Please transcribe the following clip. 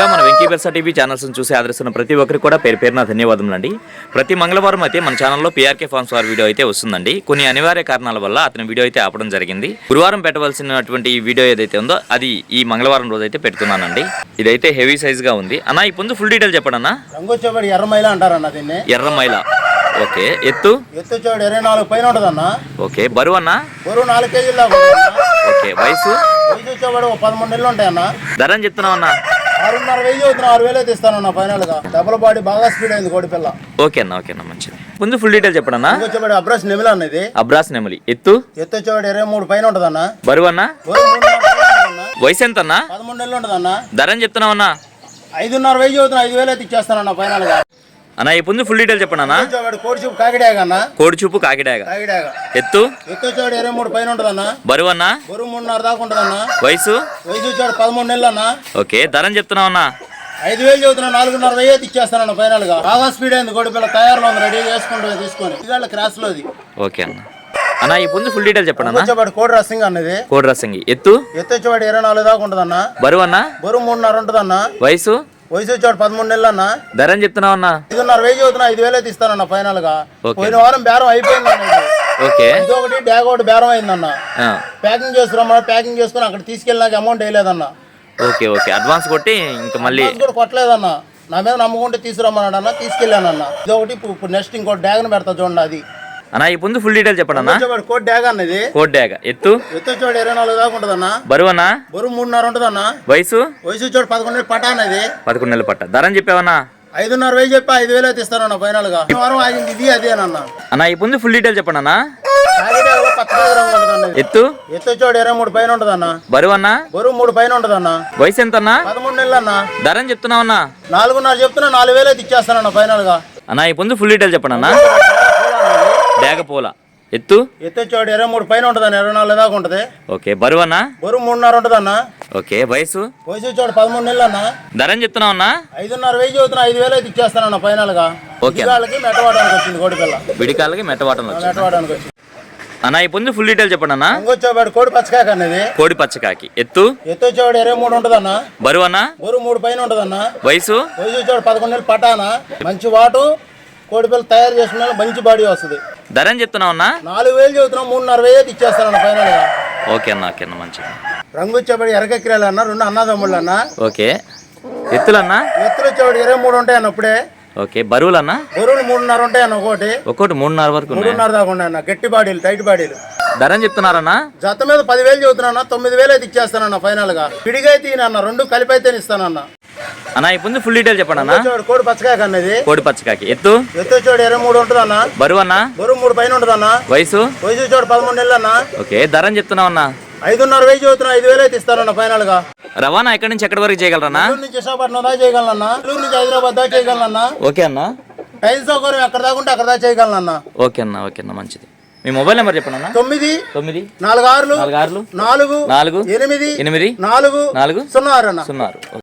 Lucky బెర్సా TV channels చూసి ఆదరిస్తున్న ప్రతి ఒక్కరికి కూడా పేరు పేరున ధన్యవాదములు అండి ప్రతి మంగళవారం అయితే మన ఛానల్లో పీఆర్కే ఫార్మ్స్ వారి వీడియో అయితే వస్తుందండి. కొన్ని అనివార్య కారణాల వల్ల అతని వీడియో అయితే ఆపడం జరిగింది. గురువారం పెట్టవలసినటువంటి ఈ వీడియో ఏదైతే ఉందో అది ఈ మంగళవారం రోజు అయితే పెడుతున్నానండి. ఇదైతే హెవీ సైజ్గా ఉంది. అన్న ఈ ముందు ఫుల్ డీటెయిల్ చెప్పండి అన్న. రంగు ఎర్రమైల అంటారన్న దీన్ని. ఎర్ర మైల. ఓకే ఎత్తు? ఎత్తు వచ్చేవాడు ఇరవై నాలుగు పైన ఉంటుందన్న. ఓకే బరువు అన్న? బరువు నాలుగు కేజీలు. ఓకే వయసు? వయసు ఒక పదమూడు నెలలు ఉంటాయన్న. ధర అని చెప్తున్నావు అన్న ఆరున్నర వెయ్యి అవుతున్నా ఆరు వేలు అయితే ఇస్తానన్న ఫైనల్గా డబుల్ బాడీ బాగా స్పీడ్ అయింది కోడి పిల్ల. ఓకే అన్న ఓకే అన్న మంచిది. ముందు ఫుల్ డీటెయిల్ చెప్పండి అన్న. రంగు వచ్చేవాడు అబ్రస్ నెమిల అన్న ఇది. అబ్రాస్ నెమలి. ఎత్తు? ఎత్తు వచ్చేవాడు ఇరవై మూడు పైన ఉంటుందన్న. బరువు అన్న. వయసు ఎంత అన్న? పదమూడు నెలలు ఉంటుందన్న. ధర చెప్తున్నావు అన్న. ఐదున్నర వెయ్యి అవుతున్నా ఐదు వేలు అయితే ఇచ్చేస్తానన్న ఫైనల్గా అన్న ఈ ముందు ఫుల్ డీటెయిల్ చెప్పండి అన్న. వచ్చేవాడు కోడి చూపు కాకిడాగ అన్న. కోడి చూపు కాకిడాగ కాకిడాగ ఎత్తు? ఎత్తు వచ్చేవాడు ఇరవై మూడు పైన ఉంటుందన్న బరువు అన్న? బరువు మూడున్నర దాకా ఉంటుందన్న వయసు? వయసు వచ్చాడు పదమూడు నెలలు అన్న. ఓకే ధర అని చెప్తున్నావు అన్న. ఐదు వేలు చదువుతున్నా నాలుగున్నర వెయ్యి అయితే ఇచ్చేస్తానన్న ఫైనల్గా బాగా స్పీడ్ అయింది గొడ్డు పిల్ల తయారులో ఉంది రెడీ చేసుకుంటుంది తీసుకొని. ఇవాళ క్రాస్ లోది ఓకే అన్న. అన్న ఈ ముందు ఫుల్ డీటెయిల్ చెప్పండి అన్న. కోడి రసింగ్ అన్నది. కోడి రసంగి ఎత్తు? ఎత్తు వచ్చేవాడు ఇరవై నాలుగు దాకా ఉంటుందన్న బరువు అన్న? బరువు మూడున్నర ఉంటుందన్న వయసు? వయసు వచ్చేవాడు పదమూడు నెలలు అన్న ధర అని చెప్తున్నావు అన్న. ఐదున్నర వెయ్యి చదువుతున్నా ఐదు వేలు అయితే ఇస్తానన్న ఫైనల్గా. పోయిన వారం బేరం అయిపోయింది. ఓకే. ఇది ఒకటి డ్యాగ్ ఒకటి బేరం అయిందన్న. ఆ, ప్యాకింగ్ చేసుకురమ్మా ప్యాకింగ్ చేసుకుని అక్కడ తీసుకెళ్ళినాక అమౌంట్ వేయలేదన్న. Okay okay. అడ్వాన్స్ కొట్టి ఇంకా మళ్ళీ కూడా కొట్టలేదన్న. నా మీద నమ్ముకుంటే తీసుకురమ్మన్నాడు అన్న తీసుకెళ్ళానన్న. ఇది ఒకటి ఇప్పుడు- ఇప్పుడు నెక్స్ట్ ఇంకోటి డ్యాగ్ని పెడతా చూడండి అది. అన్న ఈ ముందు ఫుల్ డీటెయిల్ చెప్పండి అన్న. కోడి డ్యాగ్ అన్నది కోడ్ డ్యాగ్ ఎత్తు? ఎత్తు వచ్చేవాడు ఇరవై నాలుగు దాకా ఉంటుందన్న. బరువు అన్న? బరువు మూడున్నర ఉంటుందన్న. వయసు? వయసు వచ్చాడు పదకొండు పటా అనేది పదకొండు నెలల పట్ట. ధర అని చెప్పావన్నా? ఐదున్నర వెయ్యి చెప్పి ఐదు వేలు అయితే ఇస్తానన్న ఫైనల్గా వారం ఆగింది ఇది అదేనన్న అన్న. ఈ ముందు ఫుల్ డీటెయిల్ చెప్పండి అన్న. ఎత్తు? ఎత్తు వచ్చాడు ఇరవై మూడు పైన ఉంటుందన్న. బరువు అన్న? బరువు మూడు పైన ఉంటుందన్న. వయసు ఎంత అన్న పదమూడు నెలలు అన్న. ధర అని చెప్తున్నావు అన్న నాలుగున్నర చెప్తున్నా నాలుగు వేలు అయితే ఇచ్చేస్తానన్న ఫైనల్గా అన్న ఈ ముందు ఫుల్ డీటెయిల్ చెప్పండి అన్న. డ్యాగ పూల ఎత్తు? ఎత్తు వచ్చాడు ఇరవై మూడు పైన ఉంటుందన్న ఇరవై నాలుగు దాకా ఉంటుంది. ఓకే బరువు అన్న? బరువు మూడున్నర ఉంటుందన్న. ఓకే వయసు? వయసు వచ్చాడు పదమూడు నెలలు అన్న. ధర అని చెప్తున్నావు అన్న? ఐదున్నర వెయ్యి చదువుతున్నా ఐదు వేలు అయితే ఇచ్చేస్తానన్న ఫైనల్గా ఓకే. వాళ్ళకి మెట్టవాడానికి వచ్చింది కోడి పిల్ల విడికాలకి మెట్టవాటంలో వచ్చింది. మెట్టవాడానికి వచ్చింది. అన్న ఈ ముందు ఫుల్ డీటెయిల్ చెప్పండి అన్న. ఇంకొచ్చేవాడు కోడి పచ్చకాక అనేది కోడి పచ్చకాకి ఎత్తు? ఎత్తు వచ్చేవాడు ఇరవై మూడు ఉంటుందన్న. బరువు అన్న? బరువు మూడు పైన ఉంటుందన్న. వయసు? వయసు వచ్చేవాడు పదకొండు నెలలు పటాన. మంచి వాటు కోడి పిల్ల తయారు చేసుకున్న మంచి బాడీ వస్తుంది. ధర అని చెప్తున్నావు అన్న? నాలుగు వేలు చదువుతున్నాం మూడున్నర వెయ్యి అయితే ఇచ్చేస్తానన్న ఫైనల్గా. ఓకే అన్న ఓకే అన్న మంచిది. రంగు వచ్చేవాడు ఎరకెక్కిరాలు అన్న రెండు అన్నదమ్ముళ్ళు అన్న. ఓకే. ఎత్తులన్నా ఎత్తులు వచ్చేవాడు ఇరవై మూడు ఉంటాయి అన్న ఇప్పుడే. ఓకే. బరువులన్నా బరువులు మూడున్నర ఉంటాయి అన్న ఒకటి. ఒక్కోటి మూడున్నర వరకు ఉన్నాయి? మూడున్నర దాకా ఉన్నాయి అన్న. గట్టి బాడీలు టైట్ బాడీలు. ధర అని చెప్తున్నారన్నా జత మీద పదివేలు చదువుతున్నా తొమ్మిది వేలు అయితే ఇచ్చేస్తానన్న ఫైనల్గా. విడిగా అయితే ఈయన రెండు కలిపి అయితే ఇస్తానన్న. అన్న ముందు ఫుల్ డీటెయిల్ చెప్పండి అన్న. కోడి పచ్చకాయ అనేది కోడి పచ్చకాకి ఎత్తు? ఎత్తు వచ్చేవాడు ఇరవై మూడు ఉంటుంది అన్న. బరువు అన్న? బరువు మూడు పైన ఉంటుంది అన్న. వయసు? వయసు వచ్చేవాడు పదమూడు నెలలు అన్న. ఓకే ధర చెప్తున్నావు అన్న? ఐదున్నర వెయ్యి చదువుతున్నా ఐదు వేలు అయితే ఇస్తానన్న ఫైనల్గా రవాణా ఎక్కడి నుంచి ఎక్కడి వరకు నెల్లూరు నుంచి విశాఖపట్నం దాకా చేయగలనన్న నెల్లూరు నుంచి హైదరాబాద్ దాకా చేయగలనన్న ఓకే అన్న. టైం సౌకర్యం ఎక్కడ దాకా ఉంటే అక్కడ దాకా చేయగలనన్న ఓకే అన్న ఓకే అన్న మంచిది. మీ మొబైల్ నెంబర్ చెప్పండి అన్న. తొమ్మిది తొమ్మిది నాలుగు ఆరులు నాలుగు ఆరులు నాలుగు నాలుగు ఎనిమిది ఎనిమిది నాలుగు నాలుగు సున్నా ఆరు అన్న. సున్నారు